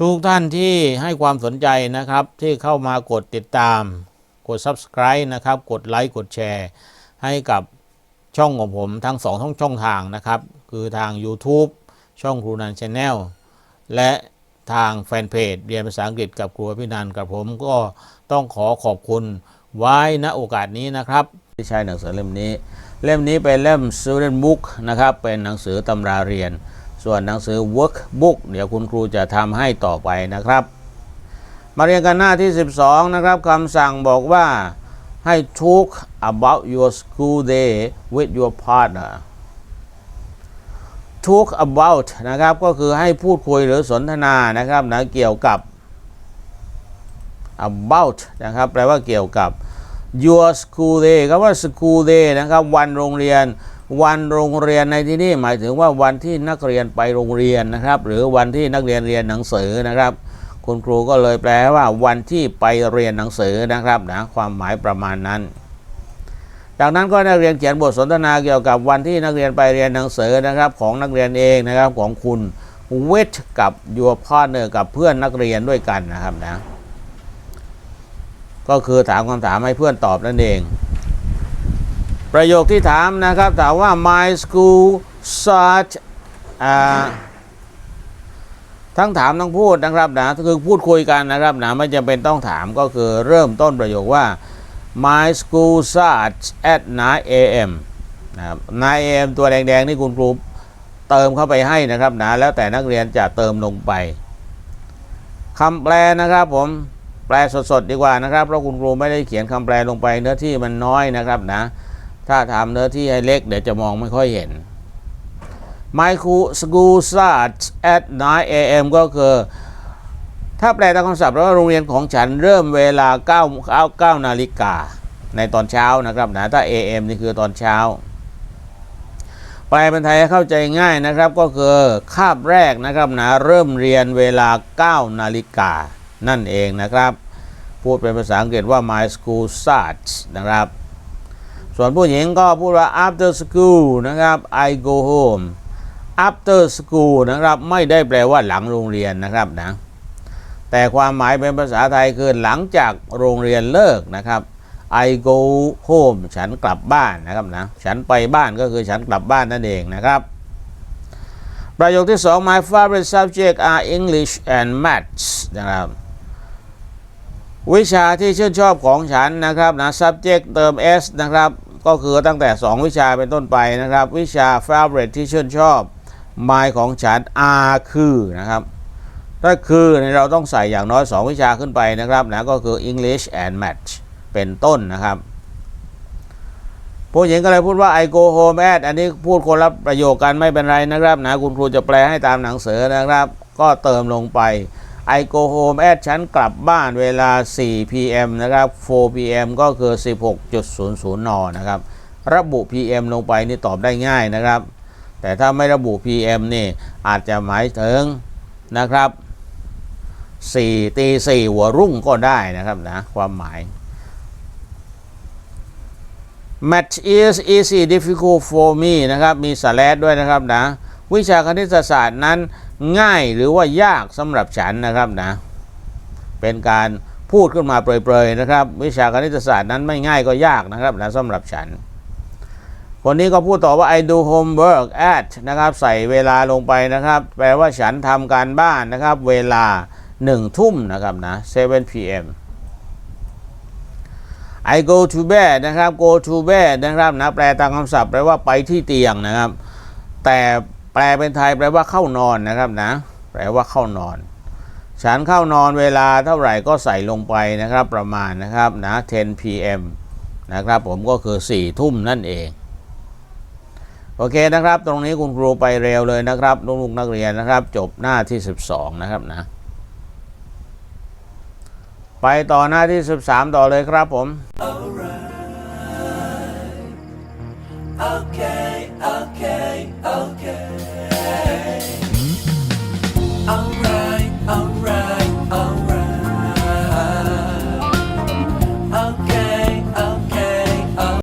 ทุกท่านที่ให้ความสนใจนะครับ ที่เข้ามากดติดตาม กด subscribe นะครับ กดไลค์กดแชร์ให้กับช่องของผมทั้งสองช่องช่องทางนะครับ คือทาง YouTube ช่องครูนันชาแนลและทางแฟนเพจเรียนภาษาอังกฤษกับครูพินันกับผมก็ต้องขอขอบคุณไว้ณโอกาสนี้นะครับที่ใช้หนังสือเล่มนี้ เล่มนี้เป็นเล่ม student book นะครับ เป็นหนังสือตำราเรียน ส่วนหนังสือ workbook เดี๋ยวคุณครูจะทำให้ต่อไปนะครับ มาเรียนกันหน้าที่ 12 นะครับคำสั่งบอกว่าให้ talk about your school day with your partner talk about นะครับก็คือให้พูดคุยหรือสนทนานะครับนะเกี่ยวกับ about นะครับแปลว่าเกี่ยวกับ your school day คำว่า school day นะครับวันโรงเรียน วันโรงเรียนในที่นี้หมายถึงว่าวันที่นักเรียนไปโรงเรียนนะครับ หรือวันที่นักเรียนเรียนหนังสือนะครับ คุณครูก็เลยแปลว่า วันที่ไปเรียนหนังสือนะครับนะความหมายประมาณนั้น จากนั้นก็นักเรียนเขียนบทสนทนาเกี่ยวกับวันที่นักเรียนไปเรียนหนังสือนะครับ ของนักเรียนเองนะครับของคุณเวทกับ your partner กับเพื่อนนักเรียนด้วยกันนะครับนะก็คือถามคำถามให้เพื่อนตอบนั่นเอง ประโยคที่ถามนะครับถามว่า my school start อ่าทั้งถามทั้งพูดนะครับนะคือพูดคุยกันนะครับนะไม่จำเป็นต้องถามก็คือเริ่มต้นประโยคว่า my school starts at 9 a.m. นะครับ 9 a.m. ตัวแดงๆ นี่คุณครูเติมเข้าไปให้นะครับนะแล้วแต่นักเรียนจะเติมลงไปคำแปลนะครับผมแปลสดๆดีกว่านะครับ เพราะคุณครูไม่ได้เขียนคำแปลลงไปเนื้อที่มันน้อยนะครับนะ ถ้าทำเนื้อที่ให้เล็กเดี๋ยวจะมองไม่ค่อยเห็น My school starts at 9 a.m. ก็คือ ถ้าแปลตามคำศัพท์แล้วโรงเรียนของฉันเริ่มเวลา9 9 9นาฬิกาในตอนเช้านะครับนะถ้า a.m. นี่คือตอนเช้าแปลเป็นไทยเข้าใจง่ายนะครับก็คือคาบแรกนะครับนะเริ่มเรียนเวลา 9 นาฬิกานั่นเองนะครับ พูดเป็นภาษาอังกฤษว่า my school starts นะครับ ส่วนผู้หญิงก็พูดว่า after school นะครับ I go home after school นะครับ ไม่ได้แปลว่าหลังโรงเรียนนะครับนะแต่ความหมายเป็นภาษาไทยคือหลังจากโรงเรียนเลิกนะครับ I go home ฉันกลับบ้านนะครับนะฉันไปบ้านก็คือฉันกลับบ้านนั่นเองนะครับ ประโยคที่ 2 My favorite subject are English and Maths นะครับวิชาที่ชื่นชอบของฉันนะครับนะ subject เติม s นะครับ ก็คือตั้งแต่ 2 วิชาเป็นต้นไปนะครับ วิชา favorite ที่ชื่นชอบ my ของฉัน are คือนะครับถ้าคือเนี่ยเราต้องใส่อย่างน้อย 2 วิชาขึ้นไปนะครับนะก็คือ English and Math เป็นต้นนะครับ ผู้หญิงก็เลยพูดว่า I go home at อันนี้พูดคนละประโยคกันไม่เป็นไรนะครับนะคุณครูจะแปลให้ตามหนังสือนะครับ ก็เติมลงไป I go home at ฉันกลับบ้านเวลา 4 p.m. นะครับ 4 p.m. ก็คือ 16.00 น นะครับ ระบุ p.m. ลงไปนี่ตอบได้ง่ายนะครับ แต่ถ้าไม่ระบุ p.m. นี่อาจจะหมายถึงนะครับ4ตี4หัวรุ่งก็ได้นะครับนะความหมาย match is easy difficult for me นะครับ มีสแลดด้วยนะครับนะ วิชาคณิตศาสตร์นั้นง่ายหรือว่ายากสำหรับฉันนะครับนะ เป็นการพูดขึ้นมาเปรยๆนะครับ วิชาคณิตศาสตร์นั้นไม่ง่ายก็ยากนะครับนะสำหรับฉัน คนนี้ก็พูดต่อว่า I do homework at นะครับใส่เวลาลงไปนะครับ แปลว่าฉันทำการบ้านนะครับ เวลา1ทุ่มนะครับนะ 7 p.m. I go to bed นะครับ go to bed นะครับนะแปลตามคำศัพท์แปลว่าไปที่เตียงนะครับ แต่ แปลเป็นไทยแปลว่าเข้านอนนะครับนะ แปลว่าเข้านอน ฉันเข้านอนเวลาเท่าไหร่ก็ใส่ลงไปนะครับ ประมาณนะครับนะ 10 p.m. นะครับ ผมก็คือ4ทุ่มนั่นเอง โอเคนะครับ ตรงนี้คุณครูไปเร็วเลยนะครับลูกนักเรียนนะครับ จบหน้าที่ 12 นะครับนะ ไปต่อหน้าที่ 13 ต่อเลยครับผม okay.